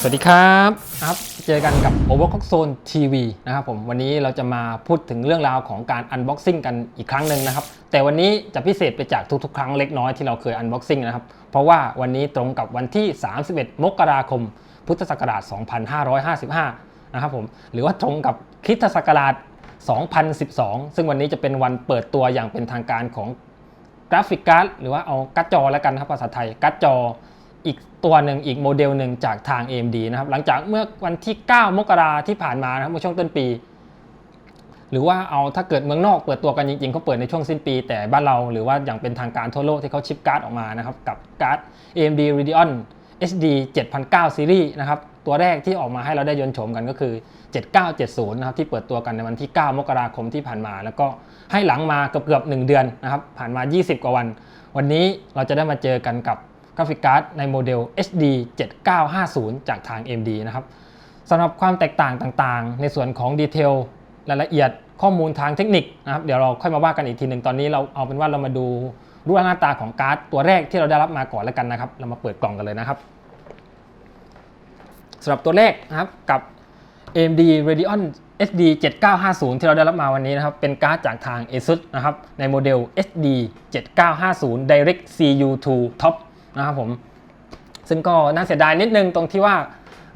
สวัสดีครับครับเจอกันกับ Overclock Zone TV นะครับผมวันนี้เราจะมาพูดถึงเรื่องราวของการ Unboxing กันอีกครั้งหนึ่งนะครับ แต่วันนี้จะพิเศษไปจากทุกๆ ครั้งเล็กน้อยที่เราเคย Unboxing นะครับ เพราะว่าวันนี้ตรงกับวันที่ 31 มกราคม พุทธศักราช 2555 นะครับผมหรือว่าตรงกับคริสตศักราช 2012 ซึ่งวันนี้จะเป็นวันเปิดตัวอย่างเป็นทางการของกราฟิกการ์ดหรือว่าเอาการ์ดจอแล้วกันนะครับภาษาไทยการ์ดจอ อีกตัวหนึ่งอีกโมเดลหนึ่งจากทาง AMD นะครับหลังจากเมื่อวันที่ 9 มกราที่ผ่านมานะครับเมื่อช่วงต้นปี หรือว่าเอาถ้าเกิดเมืองนอกเปิดตัวกันจริงๆเขาเปิดในช่วงสิ้นปี แต่บ้านเราหรือว่าอย่างเป็นทางการทั่วโลกที่เขาชิปการ์ดออกมานะครับกับการ์ด AMD Radeon HD 7009 Series นะครับตัวแรกที่ออกมาให้เราได้ยนต์โฉมกันก็คือ 7970 นะครับที่เปิดตัวกันในวันที่ 9 มกราคมที่ผ่านมา แล้วก็ให้หลังมาเกือบๆ1เดือนนะครับผ่านมา 20 กว่าวัน วันนี้เราจะได้มาเจอกันกับ กราฟิกการ์ดในโมเดล HD 7950 จากทาง AMD นะครับสำหรับความแตกต่างต่างๆ ในส่วนของดีเทลรายละเอียดข้อมูลทางเทคนิคนะครับเดี๋ยวเราค่อยมาว่ากันอีกทีหนึ่งตอนนี้เราเอาเป็นว่าเรามาดูรูปหน้าตาของการ์ดตัวแรกที่เราได้รับมาก่อนแล้วกันนะครับ เรามาเปิดกล่องกันเลยนะครับสำหรับตัวแรกนะครับกับ AMD Radeon HD 7950 ที่เราได้รับมาวันนี้นะครับ เป็นการ์ดจากทาง ASUS นะครับ ในโมเดล HD 7950 Direct CU2 Top นะครับผม ซึ่งก็น่าเสียดายนิดนึงตรงที่ว่า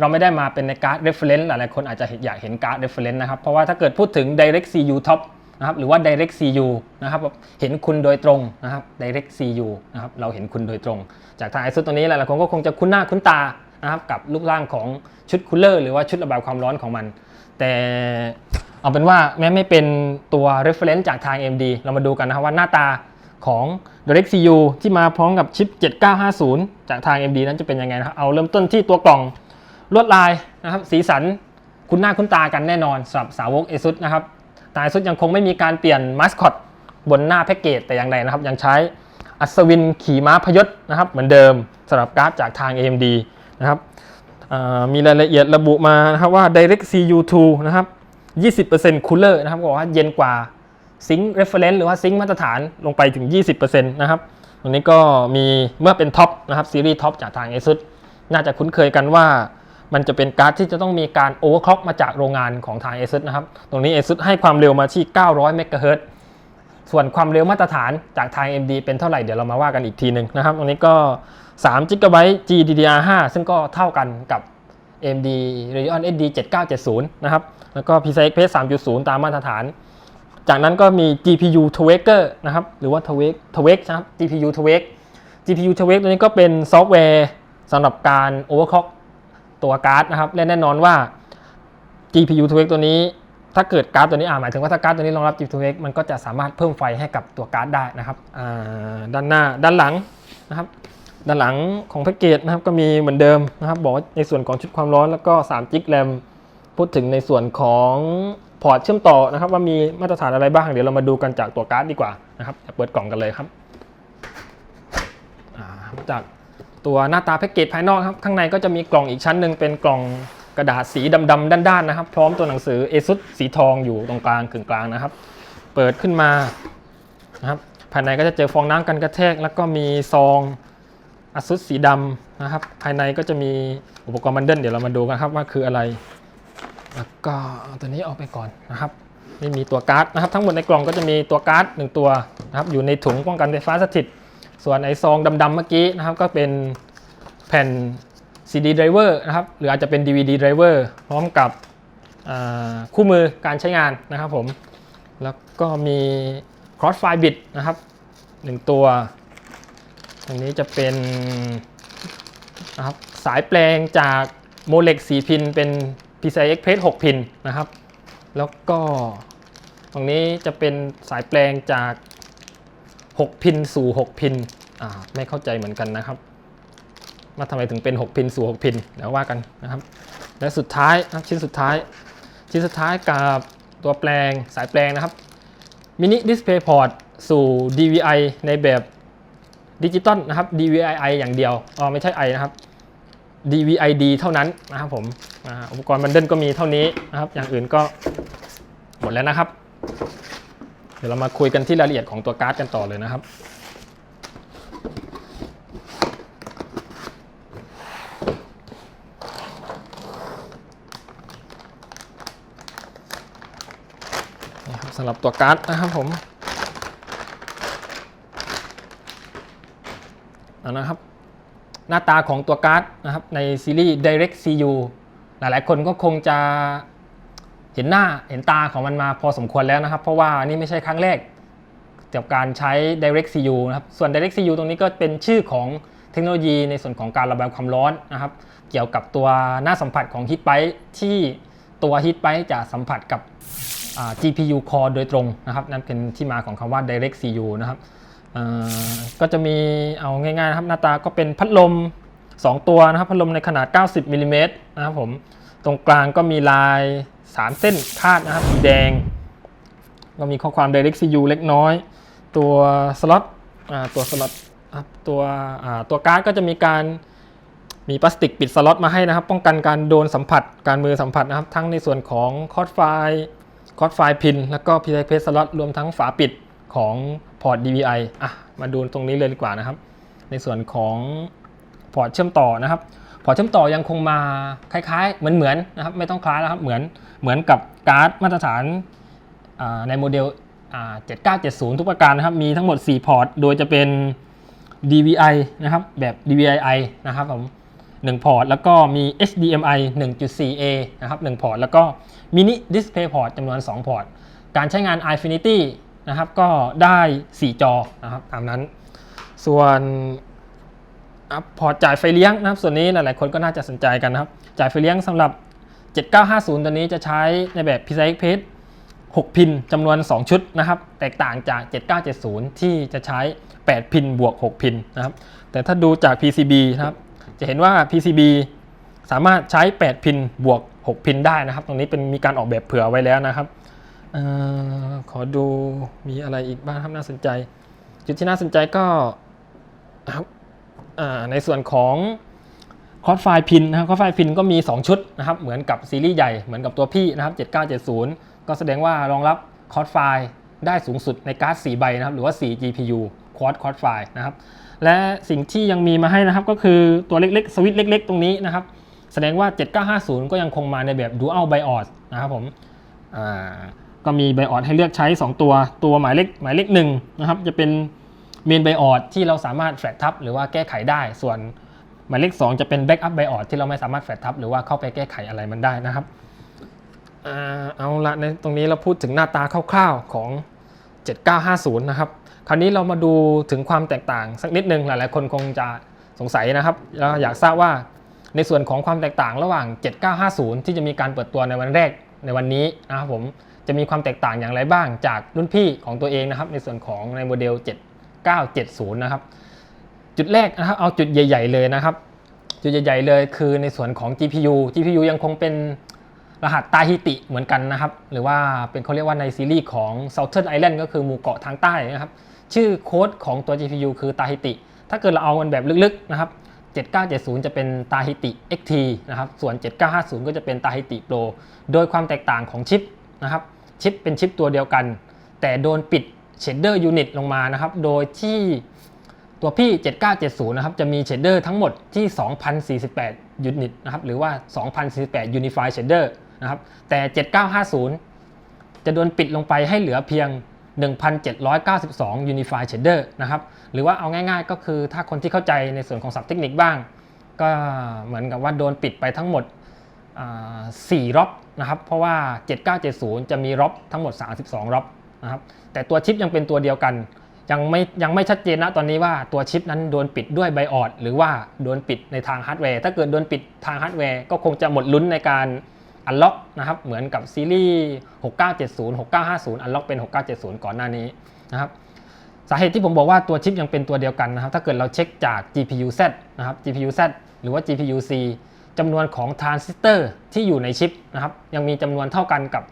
เราไม่ได้มาเป็นในการ์ด reference หลายๆคนอาจจะอยากเห็นการ์ด reference นะครับ เพราะว่าถ้าเกิดพูดถึง Direct CU Top นะครับหรือว่า Direct CU นะครับเห็นคุณโดยตรงนะครับ Direct CU นะครับเราเห็นคุณโดยตรง จากทาง ASUS ตัวนี้หลายๆคนก็คงจะคุ้นหน้าคุ้นตานะครับกับรูปร่างของชุดคูลเลอร์หรือว่าชุดระบายความร้อนของมัน แต่เอาเป็นว่าแม้ไม่เป็นตัว reference จากทาง AMD เรามาดูกันนะครับว่าหน้าตา ของ Direct CU ที่มาพร้อมกับชิป 7950 จากทาง AMD นั้นจะเป็นยังไงนะครับ เอาเริ่มต้นที่ตัวกล่องลวดลายนะครับ สีสันคุ้นหน้าคุ้นตากันแน่นอนสำหรับสาวก ASUS นะครับแต่ ASUS ยังคงไม่มีการเปลี่ยนมาสคอตบนหน้าแพ็กเกจแต่อย่างใดนะครับ ยังใช้อัศวินขี่ม้าพยศนะครับ เหมือนเดิมสำหรับการ์ดจากทาง AMD นะครับมีรายละเอียดระบุมานะครับว่า Direct CU2 นะครับ 20% cooler นะครับบอกว่าเย็นกว่า ซิงค์ reference หรือว่าซิงค์มาตรฐานลงไปถึง 20%นะครับตรงนี้ก็มีเมื่อเป็นท็อปนะครับซีรีส์ท็อปจากทาง ASUS น่าจะคุ้นเคยกันว่ามันจะเป็นการ์ดที่จะต้องมีการ overclock มาจากโรงงานของทาง ASUS นะครับ ตรงนี้ ASUS ให้ความเร็วมาที่ 900 MHz ส่วนความเร็วมาตรฐานจากทาง AMD เป็นเท่าไหร่เดี๋ยวเรามาว่ากันอีกทีหนึ่งนะครับ ตรงนี้ก็3 g b GDDR5 ซึ่งก็เท่ากันกับ AMD Radeon HD 7970 นะครับ แล้วก็ PCI Express 3.0 ตามมาตรฐาน จากนั้นก็มี GPU Tweaker นะครับ หรือว่า Twake Twake นะครับ GPU Twake GPU Twake ตัวนี้ก็เป็นซอฟต์แวร์สำหรับการ overclock ตัวการ์ดนะครับ และแน่นอนว่า GPU Twake ตัวนี้ ถ้าเกิดการ์ดตัวนี้อ่าหมายถึงว่าถ้าการ์ดตัวนี้รองรับ GPU Twake มันก็จะสามารถเพิ่มไฟให้กับตัวการ์ดได้นะครับอ่าด้านหน้าด้านหลังนะครับ ด้านหลังของแพ็กเกจนะครับก็มีเหมือนเดิมนะครับ บอกว่าในส่วนของชุดความร้อนแล้วก็3จิกแรมพูดถึงในส่วนของ พอร์ตเชื่อมต่อนะครับ ว่ามีมาตรฐานอะไรบ้าง เดี๋ยวเรามาดูกันจากตัวการ์ดดีกว่านะครับเปิดกล่องกันเลยครับจากตัวหน้าตาแพ็กเกจภายนอกครับข้างในก็จะมีกล่องอีกชั้นหนึ่งเป็นกล่องกระดาษสีดำๆด้านๆนะครับ พร้อมตัวหนังสือ ASUS สีทองอยู่ตรงกลางกึ่งกลางนะครับ เปิดขึ้นมานะครับภายในก็จะเจอฟองน้ำกันกระแทก แล้วก็มีซองอซุสสีดำนะครับ ภายในก็จะมีอุปกรณ์บันเดิลเดี๋ยวเรามาดูกันครับว่าคืออะไร แล้วก็เอาตัวนี้ออกไปก่อนนะครับไม่มีตัวการ์ดนะครับ ทั้งหมดในกล่องก็จะมีตัวการ์ดหนึ่งตัวนะครับอยู่ในถุงป้องกันไฟฟ้าสถิต ส่วนไอซองดำๆเมื่อกี้นะครับก็เป็นแผ่น CD driver นะครับหรืออาจจะเป็น DVD driver พร้อมกับคู่มือการใช้งานนะครับผมแล้วก็มี crossfire bit นะครับหนึ่งตัวตรงนี้จะเป็นนะครับสายแปลงจากโมเล็ก4พินเป็น PCI Express 6 พินนะครับ แล้วก็ตรงนี้จะเป็นสายแปลงจาก 6 พินสู่ 6 พินอ่าไม่เข้าใจเหมือนกันนะครับว่าทำไมถึงเป็น 6 พินสู่ 6 พินเดี๋ยวว่ากันนะครับ และสุดท้ายนะชิ้นสุดท้าย ชิ้นสุดท้ายกับตัวแปลงสายแปลงนะครับมินิดิสเพย์พอร์ตสู่ DVI ในแบบดิจิตอลนะครับ DVI อย่างเดียวอ๋อไม่ใช่ i นะครับ DVID เท่านั้นนะครับผมอุปกรณ์บันเดิลก็มีเท่านี้นะครับ อย่างอื่นก็หมดแล้วนะครับ เดี๋ยวเรามาคุยกันที่รายละเอียดของตัวการ์ดกันต่อเลยนะครับสำหรับตัวการ์ดนะครับผมเอานะครับ หน้าตาของตัวการ์ดนะครับในซีรีส์ Direct CU หลายๆ คนก็คงจะเห็นหน้าเห็นตาของมันมาพอสมควรแล้วนะครับ เพราะว่านี่ไม่ใช่ครั้งแรกกับการใช้ Direct CU นะครับ ส่วน Direct CU ตรงนี้ก็เป็นชื่อของเทคโนโลยีในส่วนของการระบายความร้อนนะครับ เกี่ยวกับตัวหน้าสัมผัสของ Heat p i ที่ตัว Heat p i จะสัมผัสกับ GPU Core โดยตรงนะครับ นั่นเป็นที่มาของคำว่า Direct CU นะครับ ก็จะมีเอาง่ายๆนะครับหน้าตาก็เป็นพัดลม 2 ตัวนะครับพัดลมในขนาด 90มิลลิเมตรนะครับผมตรงกลางก็มีลาย 3 เส้นคาดนะครับสีแดง ก็มีข้อความ Direct CU เล็กน้อย ตัวสล็อตตัวสล็อตตัวตัวการ์ดก็จะมีการมีพลาสติกปิดสล็อตมาให้นะครับ ป้องกันการโดนสัมผัสการมือสัมผัสนะครับ ทั้งในส่วนของคอร์ดไฟคอร์ดไฟพิน แล้วก็พีไเพสสล็อตรวมทั้งฝาปิด ของพอร์ต DVI อะมาดูตรงนี้เลยดีกว่านะครับ ในส่วนของพอร์ตเชื่อมต่อนะครับ พอร์ตเชื่อมต่อยังคงมาคล้ายๆ เหมือนเหมือนๆนะครับไม่ต้องคล้ายแล้วครับเหมือนเหมือนกับการ์ดมาตรฐานในโมเดลอ่า7970 ทุกประการนะครับ มีทั้งหมด 4 พอร์ต โดยจะเป็น DVI นะครับ แบบ DVI-I นะครับผม1พอร์ต แล้วก็มี HDMI 1.4A นะครับ1พอร์ต แล้วก็ Mini Display Port จำนวน 2 พอร์ต การใช้งาน Infinity นะครับ ก็ได้ 4 จอนะครับตามนั้น ส่วนอะพอร์ตจ่ายไฟเลี้ยงนะครับ ส่วนนี้หลายๆคนก็น่าจะสนใจกันนะครับ จ่ายไฟเลี้ยงสำหรับ 7950 ตัวนี้จะใช้ในแบบ PCI Express 6 พินจำนวน 2 ชุดนะครับ แตกต่างจาก 7970 ที่จะใช้ 8 พินบวก 6 พินนะครับ แต่ถ้าดูจาก PCB นะครับ จะเห็นว่า PCB สามารถใช้ 8 พินบวก 6 พินได้นะครับ ตรงนี้เป็นมีการออกแบบเผื่อไว้แล้วนะครับ ออขอดูมีอะไรอีกบ้างครับน่าสนใจ จุดที่น่าสนใจก็ครับในส่วนของคอร์ดไฟพินนะครับคอร์ดไฟพินก็มี 2 ชุดนะครับ เหมือนกับซีรีส์ใหญ่เหมือนกับตัวพี่นะครับ 7970 ก็แสดงว่ารองรับคอร์ดไฟได้สูงสุดในการ์ด 4 ใบนะครับ หรือว่า 4 GPU Quad Quad ไฟนะครับ และสิ่งที่ยังมีมาให้นะครับก็คือตัวเล็กๆ สวิตช์เล็ก ๆ ตรงนี้นะครับ แสดงว่า 7950 ก็ยังคงมาในแบบ Dual BIOS นะครับผมอ่า ก็มี BIOS ให้เลือกใช้ 2 ตัว ตัวหมายเลขหมายเลขหนึ่งนะครับจะเป็นเมน BIOS ที่เราสามารถแฟลชทับหรือว่าแก้ไขได้ ส่วนหมายเลข 2 จะเป็น Backup BIOS ที่เราไม่สามารถแฟลชทับหรือว่าเข้าไปแก้ไขอะไรมันได้นะครับเอาละในตรงนี้เราพูดถึงหน้าตาคร่าวๆของ 7950 นะครับ คราวนี้เรามาดูถึงความแตกต่างสักนิดนึงหลายๆ คนคงจะสงสัยนะครับแล้วอยากทราบว่าในส่วนของความแตกต่างระหว่าง 7950 ที่จะมีการเปิดตัวในวันแรกในวันนี้นะครับผม จะมีความแตกต่างอย่างไรบ้างจากรุ่นพี่ของตัวเองนะครับ ในส่วนของในโมเดล 7970 นะครับ จุดแรกนะครับเอาจุดใหญ่ ๆ เลยนะครับ จุดใหญ่ ๆ เลยคือในส่วนของ GPU GPU ยังคงเป็นรหัสตาฮิติเหมือนกันนะครับ หรือว่าเป็นเขาเรียกว่าในซีรีส์ของ Southern Island ก็คือหมู่เกาะทางใต้นะครับ ชื่อโค้ดของตัว GPU คือตาฮิติ ถ้าเกิดเราเอามันแบบลึกๆนะครับ 7970 จะเป็นตาฮิติ XT นะครับ ส่วน 7950 ก็จะเป็นตาฮิติ Pro โดยความแตกต่างของชิปนะครับ ชิปเป็นชิปตัวเดียวกัน แต่โดนปิด shader unit ลงมานะครับ โดยที่ตัวพี่ 7970 นะครับ จะมีเชดเดอร์ทั้งหมดที่ 2048 ยูนิตนะครับ หรือว่า 2048 Unified Shader นะครับ แต่ 7950 จะโดนปิดลงไปให้เหลือเพียง 1,792 Unified Shader นะครับ หรือว่าเอาง่ายๆ ก็คือถ้าคนที่เข้าใจในส่วนของศัพท์เทคนิคบ้าง ก็เหมือนกับว่าโดนปิดไปทั้งหมด 4ร็อบนะครับเพราะว่า 7970 จะมีร็อบทั้งหมด 32ร็อบนะครับแต่ตัวชิปยังเป็นตัวเดียวกัน ยังไม่ยังไม่ชัดเจนนะตอนนี้ว่าตัวชิปนั้นโดนปิดด้วยไบออดหรือว่าโดนปิดในทางฮาร์ดแวร์ถ้าเกิดโดนปิดทางฮาร์ดแวร์ก็คงจะหมดลุ้นในการอันล็อกนะครับเหมือนกับซีรีส์ 6970 6950 อันล็อกเป็น 6970 ก่อนหน้านี้นะครับสาเหตุที่ผมบอกว่าตัวชิปยังเป็นตัวเดียวกันนะครับถ้าเกิดเราเช็คจาก GPU Z นะครับ GPU Z หรือว่า GPU C จำนวนของทรานซิสเตอร์ที่อยู่ในชิปนะครับยังมีจำนวนเท่ากันกับ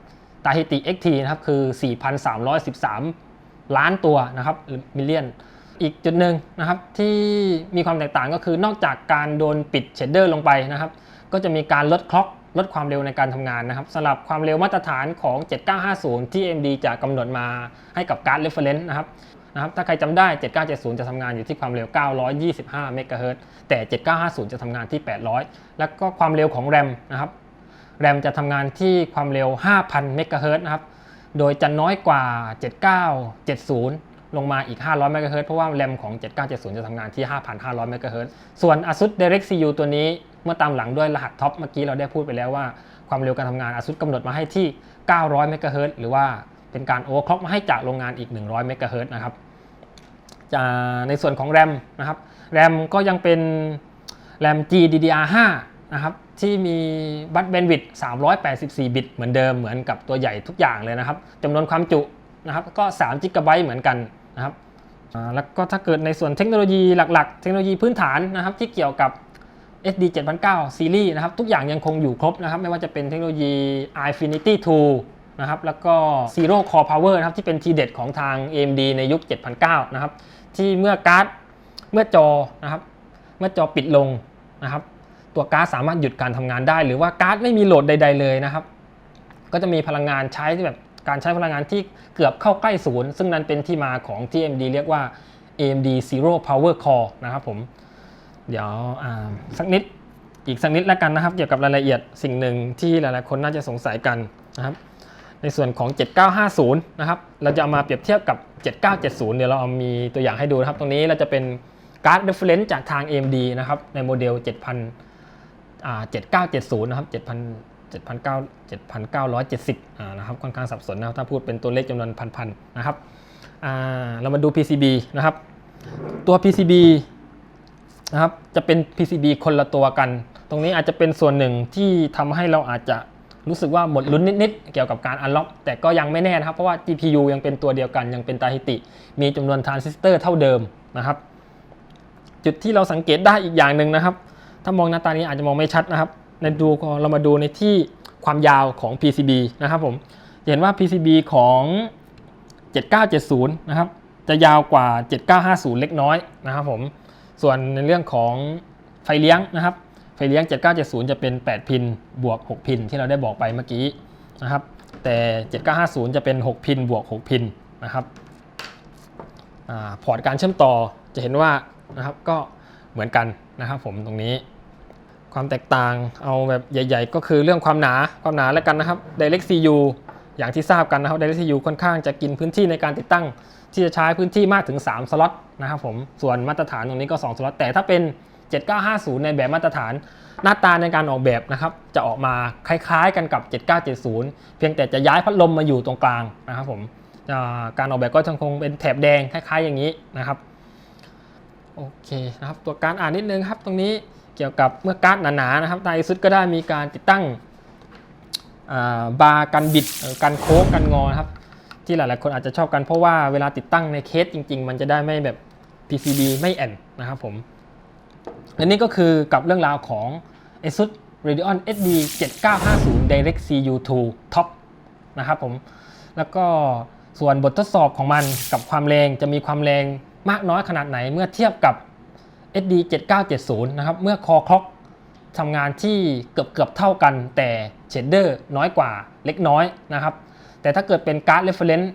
ตาฮิติ XT นะครับคือ 4,313 ล้านตัวนะครับหรือมิลเลียน อีกจุดหนึ่งนะครับที่มีความแตกต่างก็คือนอกจากการโดนปิดเชดเดอร์ลงไปนะครับ ก็จะมีการลดคล็อกลดความเร็วในการทำงานนะครับสำหรับความเร็วมาตรฐานของ 7950 ที่ AMD จะกำหนดมาให้กับการ์ด reference นะครับ นะครับถ้าใครจำได้ 7970 จะทำงานอยู่ที่ความเร็ว 925 เมกะเฮิรตซ์แต่ 7950 จะทำงานที่ 800 แล้วก็ความเร็วของ RAM นะครับแรมจะทำงานที่ความเร็ว 5,000 เมกะเฮิรตซ์นะครับโดยจะน้อยกว่า 7970 ลงมาอีก 500 เมกะเฮิรตซ์เพราะว่าแรมของ 7970 จะทำงานที่ 5,500 เมกะเฮิรตซ์ส่วน ASUS Direct CU ตัวนี้เมื่อตามหลังด้วยรหัสท็อปเมื่อกี้เราได้พูดไปแล้วว่าความเร็วการทำงาน ASUS กำหนดมาให้ที่ 900 เมกะเฮิรตซ์หรือว่าเป็นการโอเวอร์คล็อกมาให้จากโรงงานอีก 100 เมกะเฮิรตซ์นะครับ จะในส่วนของแรมนะครับแรมก็ยังเป็นแรม GDDR5 นะครับที่มีบัตแบนด์วิด384 บิตเหมือนเดิมเหมือนกับตัวใหญ่ทุกอย่างเลยนะครับจำนวนความจุนะครับก็3 g b เหมือนกันนะครับแล้วก็ถ้าเกิดในส่วนเทคโนโลยีหลักๆ เทคโนโลยีพื้นฐานนะครับที่เกี่ยวกับ SD 7009ซีรีส์นะครับทุกอย่างยังคงอยู่ครบนะครับไม่ว่าจะเป็นเทคโนโลยี Infinity 2นะครับแล้วก็ Zero Core Power นะครับที่เป็นทีเด็ดของทาง AMD ในยุค 7009 นะครับ ที่เมื่อการ์ดเมื่อจอนะครับ เมื่อจอปิดลงนะครับ ตัวการ์ดสามารถหยุดการทำงานได้ หรือว่าการ์ดไม่มีโหลดใด ๆ เลยนะครับ ก็จะมีพลังงานใช้แบบการใช้พลังงานที่เกือบเข้าใกล้ศูนย์ซึ่งนั้นเป็นที่มาของที่ AMD เรียกว่า AMD Zero Power Core นะครับผม เดี๋ยวอ่าสักนิดอีกสักนิดแล้วกันนะครับ เกี่ยวกับรายละเอียดสิ่งหนึ่งที่หลายๆคนน่าจะสงสัยกันนะครับ ในส่วนของ 7950 นะครับ เราจะเอามาเปรียบเทียบกับ 7970 เดี๋ยวเราเอามีตัวอย่างให้ดูนะครับ ตรงนี้เราจะเป็นการ์ด reference จากทาง AMD นะครับ ในโมเดล 7000อ่า7970 นะครับ 7,000 7,970อ่านะครับ ค่อนข้างสับสนนะครับ ถ้าพูดเป็นตัวเลขจำนวนพันๆนะครับอ่าเรามาดู PCB นะครับ ตัว PCB นะครับ จะเป็น PCB คนละตัวกัน ตรงนี้อาจจะเป็นส่วนหนึ่งที่ทำให้เราอาจจะ รู้สึกว่าหมดลุ้นนิดๆ เกี่ยวกับการ unlock แต่ก็ยังไม่แน่นะครับ เพราะว่า GPU ยังเป็นตัวเดียวกันยังเป็นตาฮิติ มีจำนวนทรานซิสเตอร์เท่าเดิมนะครับ จุดที่เราสังเกตได้อีกอย่างหนึ่งนะครับ ถ้ามองหน้าตานี้อาจจะมองไม่ชัดนะครับ ในดูเรามาดูในที่ความยาวของ PCB นะครับผมจะเห็นว่า PCB ของ 7970 นะครับ จะยาวกว่า 7950 เล็กน้อยนะครับผมส่วนในเรื่องของไฟเลี้ยงนะครับ ไฟเลี้ยง 7970 จะเป็น 8 พินบวก 6 พินที่เราได้บอกไปเมื่อกี้นะครับ แต่ 7950 จะเป็น 6 พินบวก 6 พินนะครับอพอร์ตการเชื่อมต่อจะเห็นว่านะครับก็เหมือนกันนะครับผมตรงนี้ ความแตกต่างเอาแบบใหญ่ ๆ ก็คือเรื่องความหนาความหนาแล้วกันนะครับ Direct CU อย่างที่ทราบกันนะครับ Direct CU ค่อนข้างจะกินพื้นที่ในการติดตั้งที่จะใช้พื้นที่มากถึง 3 สล็อตนะครับผมส่วนมาตรฐานตรงนี้ก็ 2 สล็อตแต่ถ้าเป็น 7950 ในแบบมาตรฐาน หน้าตาในการออกแบบนะครับ จะออกมาคล้ายๆกันกับ 7970 เพียงแต่จะย้ายพัดลมมาอยู่ตรงกลางนะครับผมการออกแบบก็ยังคงเป็นแถบแดงคล้ายๆอย่างนี้นะครับ โอเคนะครับ ตัวการอ่านนิดนึงครับตรงนี้เกี่ยวกับเมื่อการ์ดหนาๆนะครับไดซุดก็ได้มีการติดตั้งบาร์กันบิดกันโค้งกันงอนะครับ ที่หลายๆคนอาจจะชอบกันเพราะว่าเวลาติดตั้งในเคสจริง ๆ มันจะได้ไม่แบบ PCB ไม่แอนนะครับผม และนี่ก็คือกับเรื่องราวของ ASUS Radeon HD 7950 Direct CU2 Top นะครับผม แล้วก็ส่วนบททดสอบของมันกับความแรงจะมีความแรงมากน้อยขนาดไหนเมื่อเทียบกับ SD 7970 นะครับ เมื่อคอคล็อกทำงานที่เกือบเกือบเท่ากัน แต่เชดเดอร์น้อยกว่าเล็กน้อยนะครับ แต่ถ้าเกิดเป็นการ์ด reference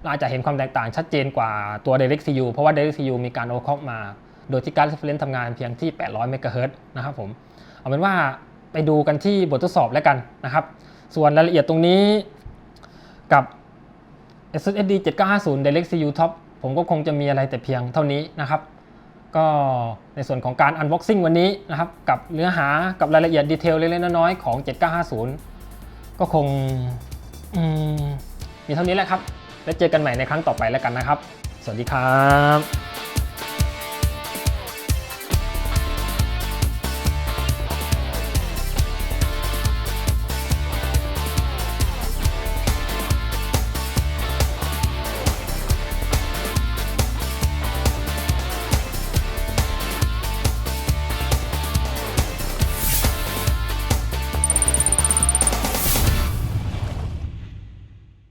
เราอาจจะเห็นความแตกต่างชัดเจนกว่าตัว Direct CU เพราะว่า Direct CU มีการโอคล็อกมา โดยที่การ์ด reference ทำงานเพียงที่ 800 MHz นะครับผม เอาเป็นว่าไปดูกันที่บททดสอบแล้วกันนะครับ ส่วนรายละเอียดตรงนี้กับ SSD 7950 Direct CU Top ผมก็คงจะมีอะไรแต่เพียงเท่านี้นะครับ ก็ในส่วนของการ unboxing วันนี้นะครับ กับเนื้อหากับรายละเอียดดีเทลเล็กๆน้อยๆของ 7950 ก็คงมีเท่านี้แหละครับ แล้วเจอกันใหม่ในครั้งต่อไปแล้วกันนะครับ สวัสดีครับ